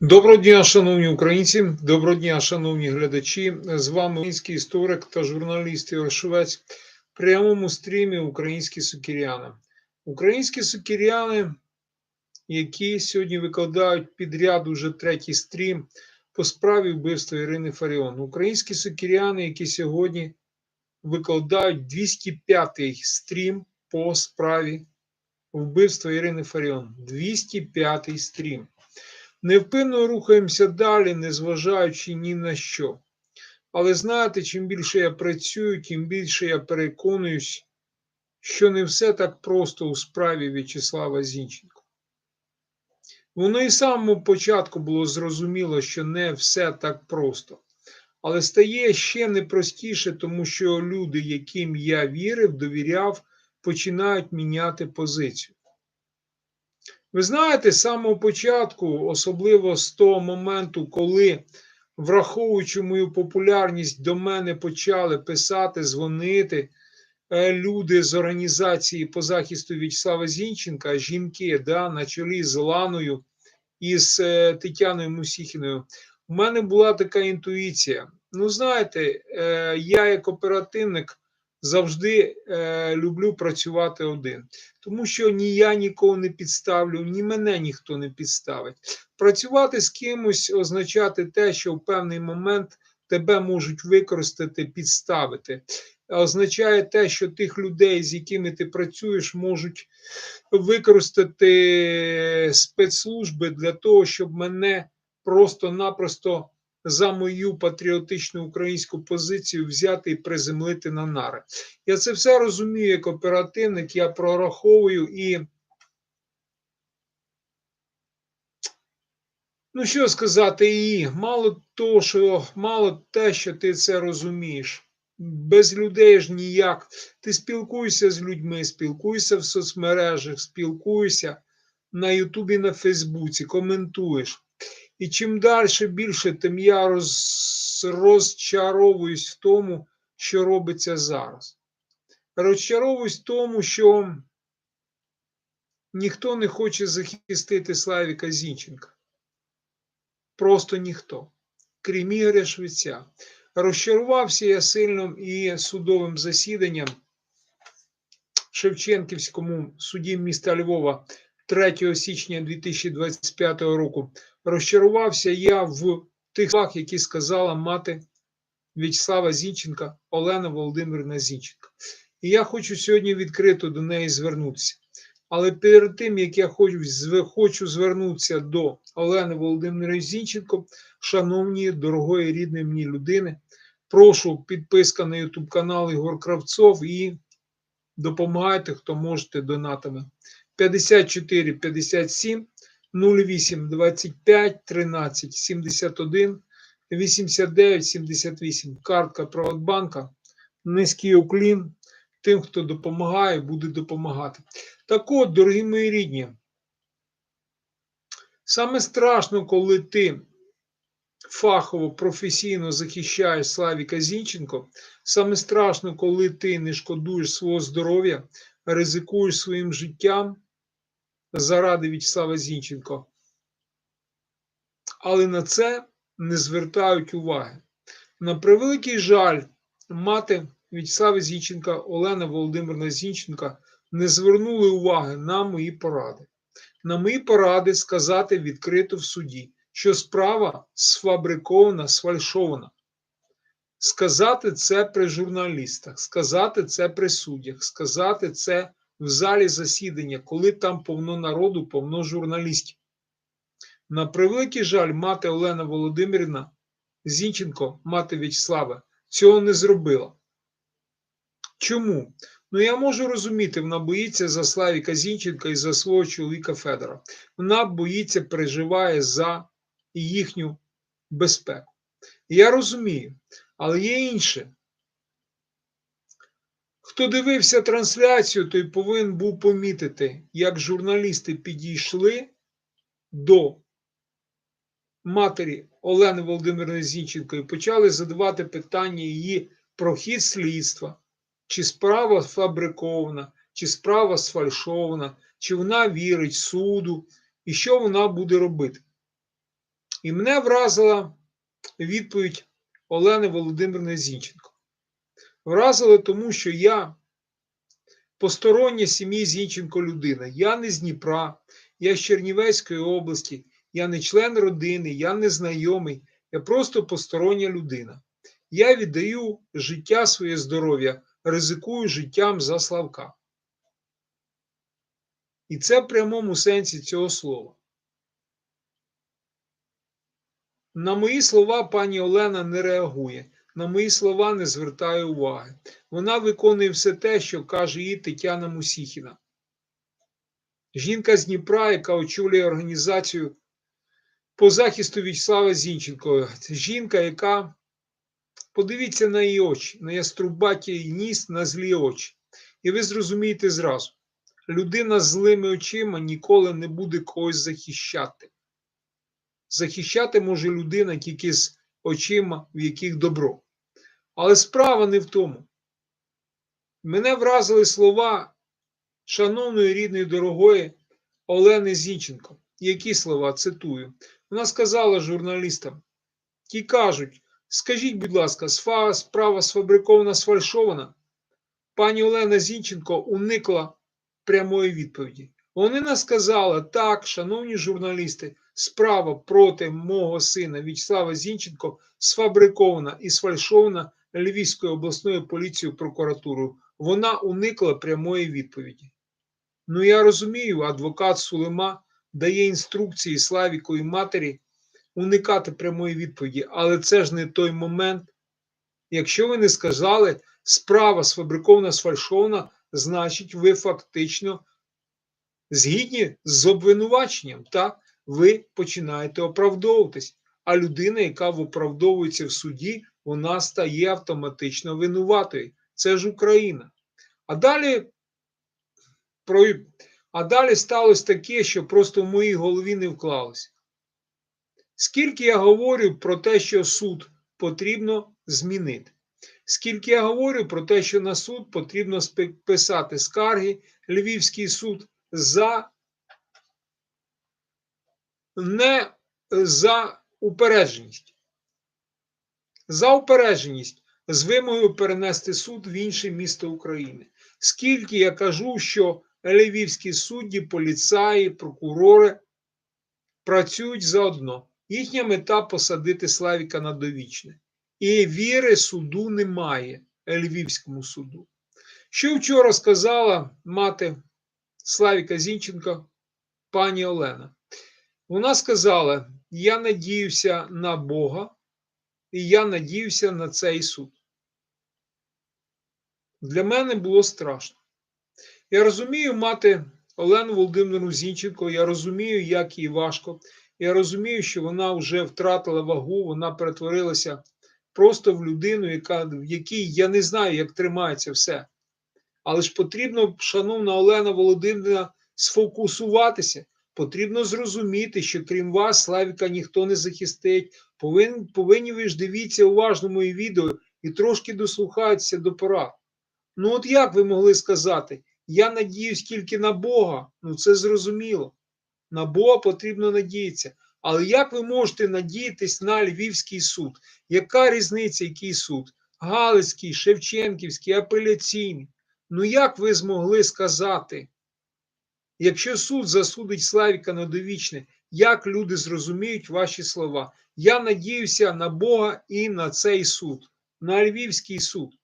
Доброго дня, шановні українці, доброго дня, шановні глядачі. З вами український історик та журналіст Ігор Швець в прямому стрімі Українські сукіряни. Українські сукіряни, які сьогодні викладають підряд уже третій стрім по справі вбивства Ірини Фаріон. Українські сукіряни, які сьогодні викладають 205-й стрім по справі вбивства Ірини Фаріон. 205-й стрім. Невпинно рухаємося далі, незважаючи ні на що. Але знаєте, чим більше я працюю, тим більше я переконуюсь, що не все так просто у справі В'ячеслава Зінченко. Воно і з самого початку було зрозуміло, що не все так просто. Але стає ще непростіше, тому що люди, яким я вірив, довіряв, починають міняти позицію. Ви знаєте, з самого початку, особливо з того моменту, коли, враховуючи мою популярність, до мене почали писати, дзвонити е, люди з організації по захисту В'ячеслава Зінченка, жінки, да, на чолі з Ланою і з е, Тетяною Мусіхіною, у мене була така інтуїція. Ну, знаєте, е, я як оперативник завжди е, люблю працювати один, тому що ні я нікого не підставлю, ні мене ніхто не підставить. Працювати з кимось означати те, що в певний момент тебе можуть використати, підставити. Означає те, що тих людей, з якими ти працюєш, можуть використати спецслужби для того, щоб мене просто-напросто за мою патріотичну українську позицію взяти і приземлити на нари. Я це все розумію як оперативник, я прораховую і. Ну, що сказати, і мало того, що мало те, що ти це розумієш. Без людей ж ніяк. Ти спілкуєшся з людьми, спілкуєшся в соцмережах, спілкуєшся на Ютубі, на Фейсбуці, коментуєш. І чим далі більше, тим я роз, розчаровуюсь в тому, що робиться зараз. Розчаровуюсь в тому, що ніхто не хоче захистити Славіка Зінченка. Просто ніхто. Крім Ігоря Швеця. Розчарувався я сильним і судовим засіданням в Шевченківському суді міста Львова 3 січня 2025 року. Розчарувався я в тих словах, які сказала мати В'ячеслава Зінченка Олена Володимирівна Зінченка. І я хочу сьогодні відкрито до неї звернутися. Але перед тим, як я хочу, хочу звернутися до Олени Володимирівни Зінченко, шановні, дорогої рідної мені людини, прошу підписка на YouTube канал Ігор Кравцов і допомагайте, хто можете донатами. 54 57 08 25 13 71 89 78. Картка Приватбанка. Низький уклін тим, хто допомагає, буде допомагати. Так от, дорогі мої рідні, саме страшно, коли ти фахово, професійно захищаєш Славіка Зінченко, саме страшно, коли ти не шкодуєш свого здоров'я, ризикуєш своїм життям заради В'ячеслава Зінченко. Але на це не звертають уваги. На превеликий жаль, мати В'ячеслава Зінченка, Олена Володимирна Зінченка не звернули уваги на мої поради. На мої поради сказати відкрито в суді, що справа сфабрикована, сфальшована. Сказати це при журналістах, сказати це при суддях, сказати це в залі засідання, коли там повно народу, повно журналістів. На превеликий жаль, мати Олена Володимирівна Зінченко, мати В'ячеслава, цього не зробила. Чому? Ну, я можу розуміти, вона боїться за Славіка Зінченка і за свого чоловіка Федора. Вона боїться, переживає за їхню безпеку. Я розумію, але є інше. Хто дивився трансляцію, той повинен був помітити, як журналісти підійшли до матері Олени Володимирівни Зінченко і почали задавати питання її про хід слідства, чи справа фабрикована, чи справа сфальшована, чи вона вірить суду, і що вона буде робити. І мене вразила відповідь Олени Володимирівни Зінченко. Вразила тому, що я постороння сім'ї Зінченко людина. Я не з Дніпра, я з Чернівецької області, я не член родини, я не знайомий, я просто постороння людина. Я віддаю життя своє здоров'я, ризикую життям за Славка. І це в прямому сенсі цього слова. На мої слова пані Олена не реагує, на мої слова не звертає уваги. Вона виконує все те, що каже їй Тетяна Мусіхіна. Жінка з Дніпра, яка очолює організацію по захисту В'ячеслава Зінченко. Жінка, яка подивіться на її очі, на яструбаті ніс, на злі очі. І ви зрозумієте зразу, людина з злими очима ніколи не буде когось захищати. Захищати може людина тільки з очима, в яких добро. Але справа не в тому. Мене вразили слова шановної рідної дорогої Олени Зінченко. Які слова цитую? Вона сказала журналістам: ті кажуть, скажіть, будь ласка, справа сфабрикована, сфальшована. Пані Олена Зінченко уникла прямої відповіді. Вона сказала: так, шановні журналісти, справа проти мого сина В'ячеслава Зінченко сфабрикована і сфальшована Львівською обласною поліцією прокуратурою. Вона уникла прямої відповіді. Ну, я розумію, адвокат Сулема дає інструкції Славіковій матері уникати прямої відповіді, але це ж не той момент. Якщо ви не сказали, справа сфабрикована, сфальшована, значить, ви фактично згідні з обвинуваченням, так? Ви починаєте оправдовуватись. А людина, яка виправдовується в суді, вона стає автоматично винуватою. Це ж Україна. А далі, про, а далі сталося таке, що просто в моїй голові не вклалося. Скільки я говорю про те, що суд потрібно змінити, скільки я говорю про те, що на суд потрібно писати скарги, Львівський суд за не за упередженість. За упередженість з вимогою перенести суд в інше місто України. Скільки я кажу, що львівські судді, поліцаї, прокурори працюють заодно. Їхня мета посадити Славіка на довічне. І віри суду немає Львівському суду. Що вчора сказала мати Славіка Зінченка, пані Олена? Вона сказала: Я надіюся на Бога, і я надіюся на цей суд. Для мене було страшно. Я розумію мати Олену Володимирівну Зінченко, я розумію, як їй важко. Я розумію, що вона вже втратила вагу, вона перетворилася просто в людину, яка, в якій я не знаю, як тримається все. Але ж потрібно, шановна Олена Володимирівна, сфокусуватися. Потрібно зрозуміти, що крім вас, Славіка, ніхто не захистить. Повин, повинні ви ж дивіться уважно мої відео і трошки дослухатися до порад. Ну, от як ви могли сказати? Я надіюсь тільки на Бога. Ну, це зрозуміло. На Бога потрібно надіятися. Але як ви можете надіятись на Львівський суд? Яка різниця, який суд? Галицький, Шевченківський, апеляційний. Ну як ви змогли сказати? Якщо суд засудить Славіка на довічне, як люди зрозуміють ваші слова? Я надіюся на Бога і на цей суд, на Львівський суд.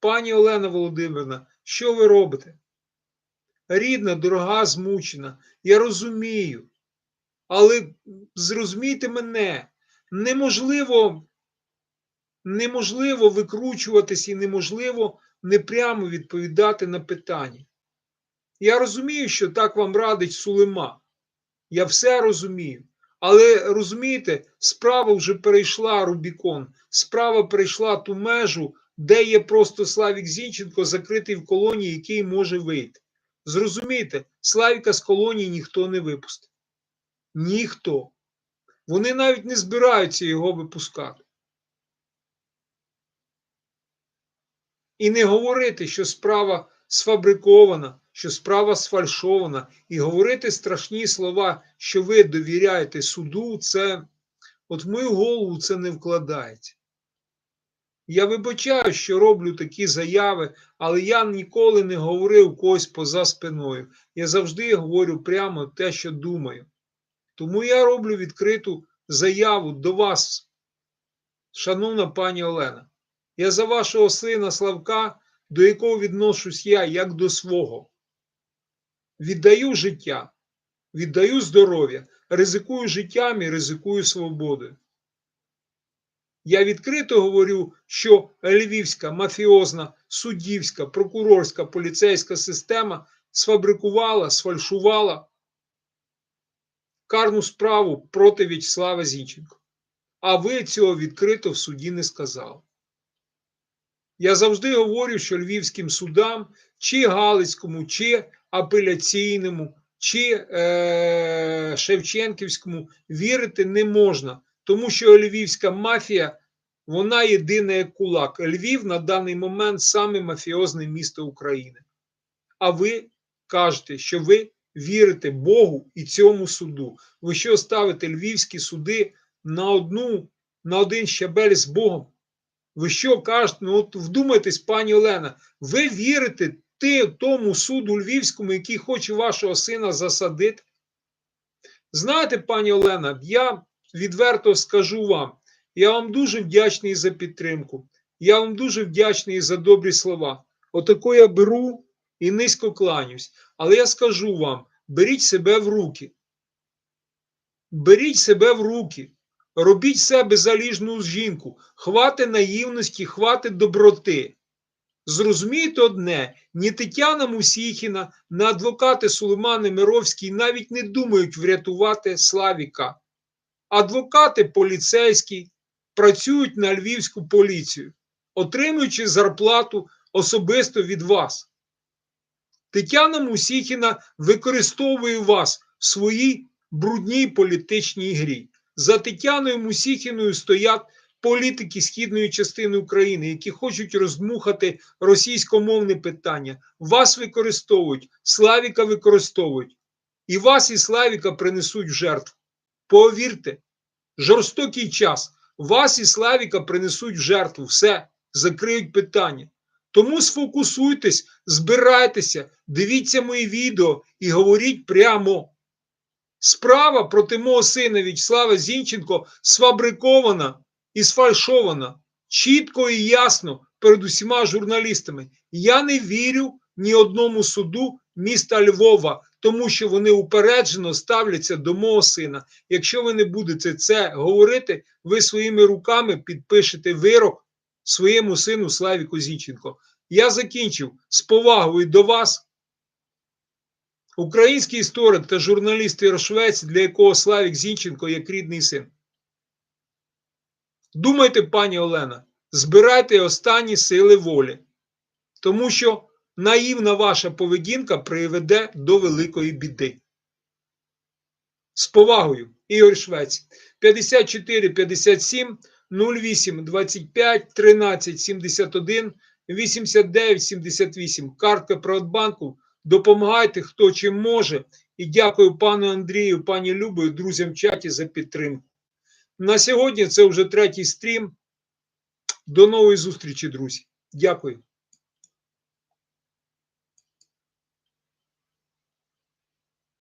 Пані Олена Володимирівна, що ви робите? Рідна, дорога, змучена. Я розумію. Але зрозумійте мене, неможливо, неможливо викручуватись і неможливо непрямо відповідати на питання. Я розумію, що так вам радить Сулема. Я все розумію. Але розумієте, справа вже перейшла Рубікон, справа перейшла ту межу, де є просто Славік Зінченко закритий в колонії, який може вийти. Зрозумійте, Славіка з колонії ніхто не випустить. Ніхто. Вони навіть не збираються його випускати. І не говорити, що справа сфабрикована, що справа сфальшована, і говорити страшні слова, що ви довіряєте суду, це От в мою голову це не вкладається. Я вибачаю, що роблю такі заяви, але я ніколи не говорив когось поза спиною. Я завжди говорю прямо те, що думаю. Тому я роблю відкриту заяву до вас, шановна пані Олена. Я за вашого сина Славка, до якого відношусь я як до свого. Віддаю життя, віддаю здоров'я, ризикую життям і ризикую свободою. Я відкрито говорю, що львівська мафіозна, суддівська, прокурорська, поліцейська система сфабрикувала, сфальшувала карну справу проти В'ячеслава Зінченка. А ви цього відкрито в суді не сказали. Я завжди говорю, що львівським судам, чи Галицькому, чи апеляційному, чи е, Шевченківському вірити не можна, тому що львівська мафія вона єдина як кулак. Львів на даний момент саме мафіозне місто України. А ви кажете, що ви вірите Богу і цьому суду. Ви що ставите львівські суди на одну, на один щабель з Богом? Ви що кажете? Ну от вдумайтесь, пані Олена, ви вірите тому суду львівському, який хоче вашого сина засадити? Знаєте, пані Олена, я відверто скажу вам, я вам дуже вдячний за підтримку. Я вам дуже вдячний за добрі слова. Отако я беру і низько кланюсь. Але я скажу вам: беріть себе в руки. Беріть себе в руки. Робіть себе заліжну жінку, хвати наївності, хвати доброти. Зрозумійте одне: ні Тетяна Мусіхіна, ні адвокати Сулейман і Мировський навіть не думають врятувати Славіка. Адвокати поліцейські працюють на львівську поліцію, отримуючи зарплату особисто від вас. Тетяна Мусіхіна використовує вас в своїй брудній політичній грі. За Тетяною Мусіхіною стоять політики східної частини України, які хочуть роздмухати російськомовне питання. Вас використовують, Славіка використовують. І вас, і Славіка принесуть в жертву. Повірте, жорстокий час. Вас і Славіка принесуть в жертву. Все, закриють питання. Тому сфокусуйтесь, збирайтеся, дивіться мої відео і говоріть прямо. Справа проти мого сина В'ячеслава Зінченко сфабрикована і сфальшована чітко і ясно перед усіма журналістами. Я не вірю ні одному суду міста Львова, тому що вони упереджено ставляться до мого сина. Якщо ви не будете це говорити, ви своїми руками підпишете вирок своєму сину Славіку Зінченко. Я закінчив з повагою до вас. Український історик та журналіст Ярошвець, для якого Славік Зінченко як рідний син. Думайте, пані Олена, збирайте останні сили волі, тому що наївна ваша поведінка приведе до великої біди. З повагою, Ігор Швець 54 57 08 25 13 71 89 78. Картка Приватбанку. Допомагайте, хто чим може. І дякую пану Андрію, пані Любою, друзям в чаті за підтримку. На сьогодні це вже третій стрім. До нової зустрічі, друзі. Дякую.